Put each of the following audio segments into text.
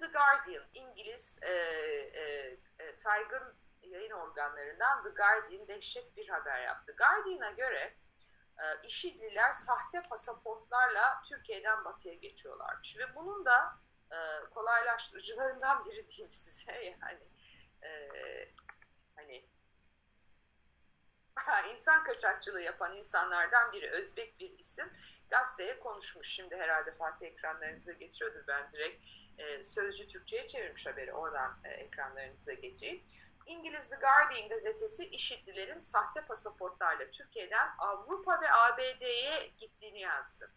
The Guardian, İngiliz e, e, e, saygın yayın organlarından The Guardian dehşet bir haber yaptı. Guardian'a göre e, İŞİD'liler sahte pasaportlarla Türkiye'den batıya geçiyorlarmış. Ve bunun da e, kolaylaştırıcılarından biri diyeyim size yani. E, hani insan kaçakçılığı yapan insanlardan biri Özbek bir isim gazeteye konuşmuş. Şimdi herhalde Fatih ekranlarınıza geçiyordur. Ben direkt e, Sözcü Türkçe'ye çevirmiş haberi. Oradan e, ekranlarınıza getireyim. İngiliz The Guardian gazetesi IŞİD'lilerin sahte pasaportlarla Türkiye'den Avrupa ve ABD'ye gittiğini yazdı.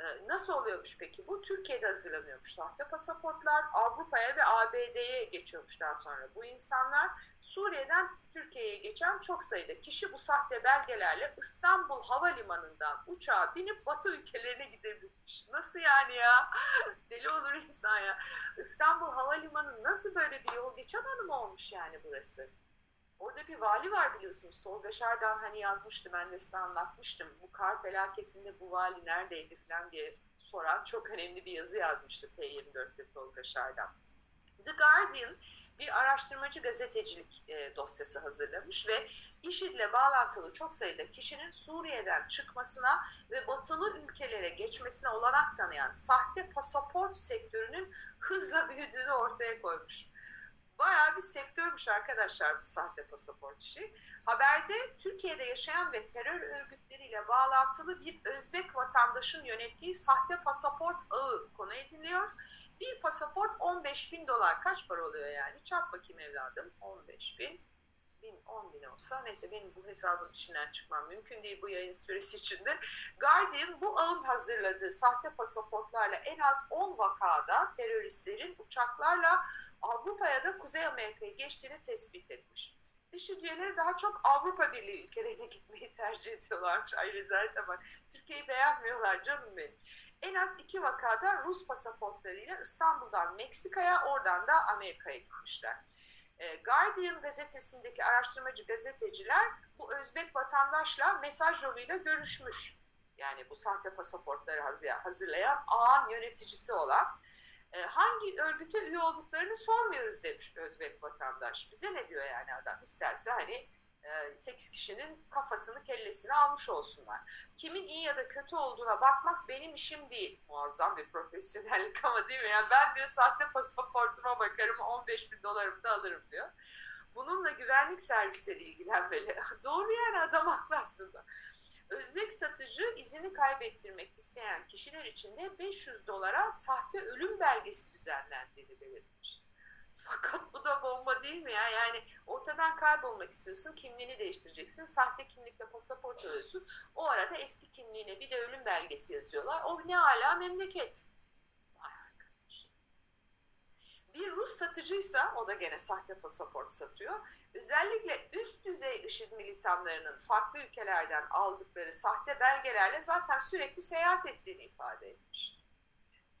E, nasıl oluyormuş peki bu? Türkiye'de hazırlanıyormuş sahte pasaportlar. Avrupa'ya ve ABD'ye geçiyormuş daha sonra. Bu insanlar Suriye'den Türkiye'ye geçen çok sayıda kişi bu sahte belgelerle İstanbul Havalimanı'ndan uçağa binip Batı ülkelerine gidebilmiş. Nasıl yani ya? Deli olur insan ya. İstanbul Havalimanı nasıl böyle bir yol geçen hanım olmuş yani burası? Orada bir vali var biliyorsunuz. Tolga Şardan hani yazmıştı ben de size anlatmıştım. Bu kar felaketinde bu vali neredeydi falan diye soran çok önemli bir yazı yazmıştı T24'te Tolga Şardan. The Guardian bir araştırmacı gazetecilik e, dosyası hazırlamış ve IŞİD'le bağlantılı çok sayıda kişinin Suriye'den çıkmasına ve batılı ülkelere geçmesine olanak tanıyan sahte pasaport sektörünün hızla büyüdüğünü ortaya koymuş. Bayağı bir sektörmüş arkadaşlar bu sahte pasaport işi. Haberde Türkiye'de yaşayan ve terör örgütleriyle bağlantılı bir Özbek vatandaşın yönettiği sahte pasaport ağı konu ediliyor. Bir pasaport 15 bin dolar. Kaç para oluyor yani? Çarp bakayım evladım. 15 bin. Bin, 10 bin olsa. Neyse benim bu hesabın içinden çıkmam mümkün değil bu yayın süresi içinde. Guardian bu ağın hazırladığı sahte pasaportlarla en az 10 vakada teröristlerin uçaklarla Avrupa'ya da Kuzey Amerika'ya geçtiğini tespit etmiş. IŞİD üyeleri daha çok Avrupa Birliği ülkelerine gitmeyi tercih ediyorlarmış. Ay rezalete bak. Türkiye'yi beğenmiyorlar canım benim. En az iki vakada Rus pasaportlarıyla İstanbul'dan Meksika'ya, oradan da Amerika'ya gitmişler. E, Guardian gazetesindeki araştırmacı gazeteciler bu Özbek vatandaşla mesaj yoluyla görüşmüş. Yani bu sahte pasaportları hazırlayan ağın yöneticisi olan hangi örgüte üye olduklarını sormuyoruz demiş Özbek vatandaş. Bize ne diyor yani adam? İsterse hani 8 kişinin kafasını kellesini almış olsunlar. Kimin iyi ya da kötü olduğuna bakmak benim işim değil. Muazzam bir profesyonellik ama değil mi? Yani ben diyor sahte pasaportuma bakarım 15 bin dolarımı da alırım diyor. Bununla güvenlik servisleri ilgilenmeli. Doğru yani adam haklı aslında. Özbek satıcı izini kaybettirmek isteyen kişiler için de 500 dolara sahte ölüm belgesi düzenlendiğini belirtmiş. Fakat bu da bomba değil mi ya? Yani ortadan kaybolmak istiyorsun, kimliğini değiştireceksin, sahte kimlikle pasaport alıyorsun. O arada eski kimliğine bir de ölüm belgesi yazıyorlar. O ne hala memleket. Bir Rus satıcıysa, o da gene sahte pasaport satıyor. Özellikle üst düzey IŞİD militanlarının farklı ülkelerden aldıkları sahte belgelerle zaten sürekli seyahat ettiğini ifade etmiş.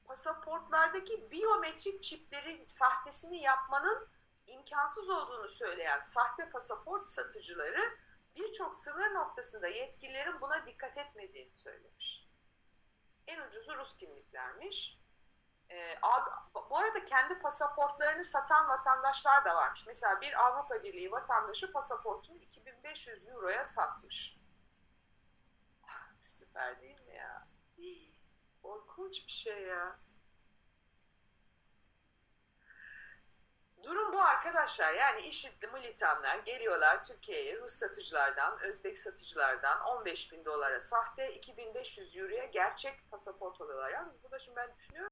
Pasaportlardaki biyometrik çiplerin sahtesini yapmanın imkansız olduğunu söyleyen sahte pasaport satıcıları birçok sınır noktasında yetkililerin buna dikkat etmediğini söylemiş. En ucuzu Rus kimliklermiş. Ee, bu arada kendi pasaportlarını satan vatandaşlar da varmış. Mesela bir Avrupa Birliği vatandaşı pasaportunu 2500 euroya satmış. Süper değil mi ya? Korkunç bir şey ya. Durum bu arkadaşlar. Yani IŞİD'li militanlar geliyorlar Türkiye'ye Rus satıcılardan, Özbek satıcılardan 15 bin dolara sahte 2500 euroya gerçek pasaport alıyorlar. Yalnız bu da şimdi ben düşünüyorum.